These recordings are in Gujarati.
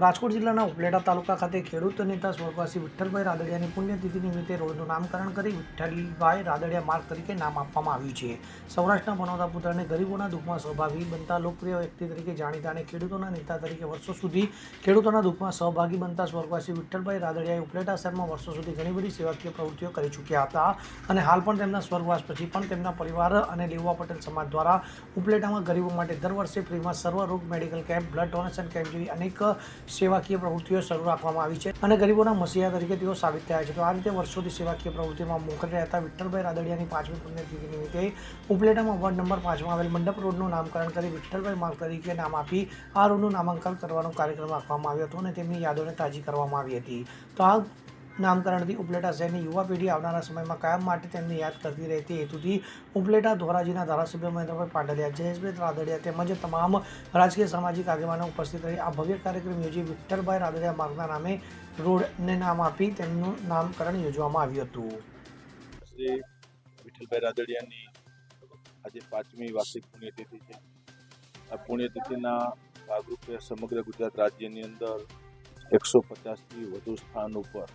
રાજકોટ જિલ્લાના ઉપલેટા તાલુકા ખાતે ખેડૂત નેતા સ્વર્ગવાસી વિઠ્ઠલભાઈ રાદડિયાની પુણ્યતિથિ નિમિત્તે રોડનું નામકરણ કરી વિઠ્ઠલભાઈ રાદડિયા માર્ગ તરીકે નામ આપવામાં આવ્યું છે. સૌરાષ્ટ્રના બનાવતા પુત્રને ગરીબોના દુઃખમાં સહભાગી બનતા લોકપ્રિય વ્યક્તિ તરીકે જાણીતા અને ખેડૂતોના નેતા તરીકે વર્ષો સુધી ખેડૂતોના દુઃખમાં સહભાગી બનતા સ્વર્ગવાસી વિઠ્ઠલભાઈ રાદડિયાએ ઉપલેટા શહેરમાં વર્ષો સુધી ઘણી બધી સેવાકીય પ્રવૃત્તિઓ કરી ચૂક્યા હતા અને હાલ પણ તેમના સ્વર્ગવાસ પછી પણ તેમના પરિવાર અને લેવા પટેલ સમાજ દ્વારા ઉપલેટામાં ગરીબો માટે દર વર્ષે ફ્રીમાં સર્વરોગ medical camp, blood donation camp જેવી અનેક સેવાકીય પ્રવૃત્તિઓ શરૂ રાખવામાં આવી છે અને ગરીબોના મસીહા તરીકે તેઓ સાબિત થયા છે. તો આ રીતે વર્ષોથી સેવાકીય પ્રવૃત્તિમાં મોખરે રહેતા વિઠ્ઠલભાઈ રાદડિયાની પાંચમી પુણ્યતિથિ નિમિત્તે ઉપલેટામાં વોર્ડ નંબર પાંચમાં આવેલ મંડપ રોડનું નામકરણ કરી વિઠ્ઠલભાઈ માર્ગ તરીકે નામ આપી આ રોડનું નામાંકન કરવાનો કાર્યક્રમ રાખવામાં આવ્યો હતો અને તેમની યાદોને તાજી કરવામાં આવી હતી. તો આ નામકરણથી ઉપલેટા શહેરની યુવા પેઢી આવનારા સમયમાં કાયમ માટે તેમને યાદ કરતી રહે તે હેતુથી ઉપલેટા ધોરાજીના ધારાસભ્ય મહેન્દ્રભાઈ પાટડિયા જયેશભાઈ રાદડિયા તેમજ તમામ રાજકીય સામાજિક આગેવાનો ઉપસ્થિત રહી આ ભવ્ય કાર્યક્રમ યોજી વિઠ્ઠલભાઈ રાદડિયા માર્ગના નામે રોડને નામ આપી તેમનું નામકરણ યોજવામાં આવ્યું હતું. વિઠ્ઠલભાઈ રાદડિયાની આજે પાંચમી વાર્ષિક પુણ્યતિથિ છે. આ પુણ્યતિથિના ભાગરૂપે સમગ્ર ગુજરાત રાજ્યની અંદર એકસો પચાસથી વધુ સ્થાન ઉપર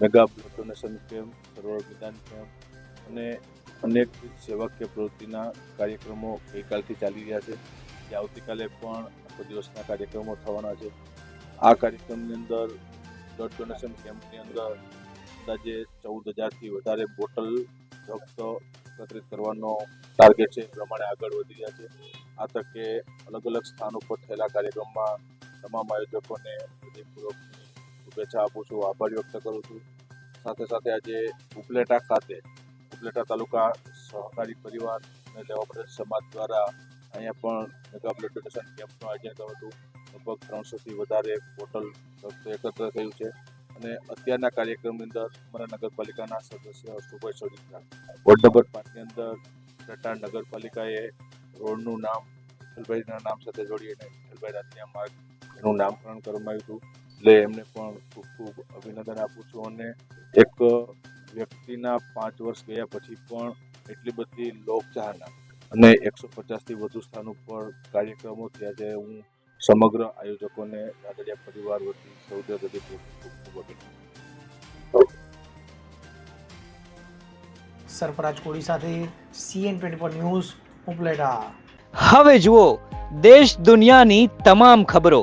મેગા બ્લડ ડોનેશન કેમ્પ, સરોવર વિધાન કેમ્પ અને અનેક સેવાકીય પ્રવૃત્તિના કાર્યક્રમો ગઈકાલથી ચાલી રહ્યા છે. જે આવતીકાલે પણ આખો દિવસના કાર્યક્રમો થવાના છે. આ કાર્યક્રમની અંદર બ્લડ ડોનેશન કેમ્પની અંદર અંદાજે ચૌદ હજારથી વધારે બોટલ રક્ત એકત્રિત કરવાનો ટાર્ગેટ છે. એ પ્રમાણે આગળ વધી રહ્યા છે. આ તકે અલગ અલગ સ્થાનો પર થયેલા કાર્યક્રમમાં તમામ આયોજકોને હૃદયપૂર્વકની શુભેચ્છા આપું છું, આભાર વ્યક્ત કરું છું. સાથે સાથે આજે ઉપલેટા ખાતે, ઉપલેટા તાલુકા સહકારી પરિવાર અને લેવા સમાજ દ્વારા અહીંયા પણ મેગા બ્લડ ડોનેશન કેમ્પનું આયોજન કર્યું હતું. લગભગ ત્રણસોથી વધારે રક્ત એકત્ર થયું છે. અને અત્યારના કાર્યક્રમની અંદર અમારા નગરપાલિકાના સદસ્ય અશોકભાઈ સોડિકા વોર્ડ નંબર પાંચની અંદર જટાણ નગરપાલિકાએ રોડનું નામ વિઠ્ઠલભાઈના નામ સાથે જોડીને વિઠ્ઠલભાઈ રાજ્ય માર્ગ, એનું નામકરણ કરવામાં આવ્યું હતું. એટલે એમને પણ ખૂબ ખૂબ અભિનંદન આપું છું અને એક વ્યક્તિના પાંચ વર્ષ ગયા પછી પણ એટલી બધી લોકચાહના અને એકસો પચાસથી વધુ સ્થાન ઉપર કાર્યક્રમો થયા છે. હું સમગ્ર આયોજકોને રાદડિયા પરિવાર વતી સૌદે હૃદયથી ખૂબ ખૂબ અભિનંદન. સરફરાજ કોડી સાથે CN twenty four news Upleta. હવે જુઓ દેશ દુનિયાની તમામ ખબરો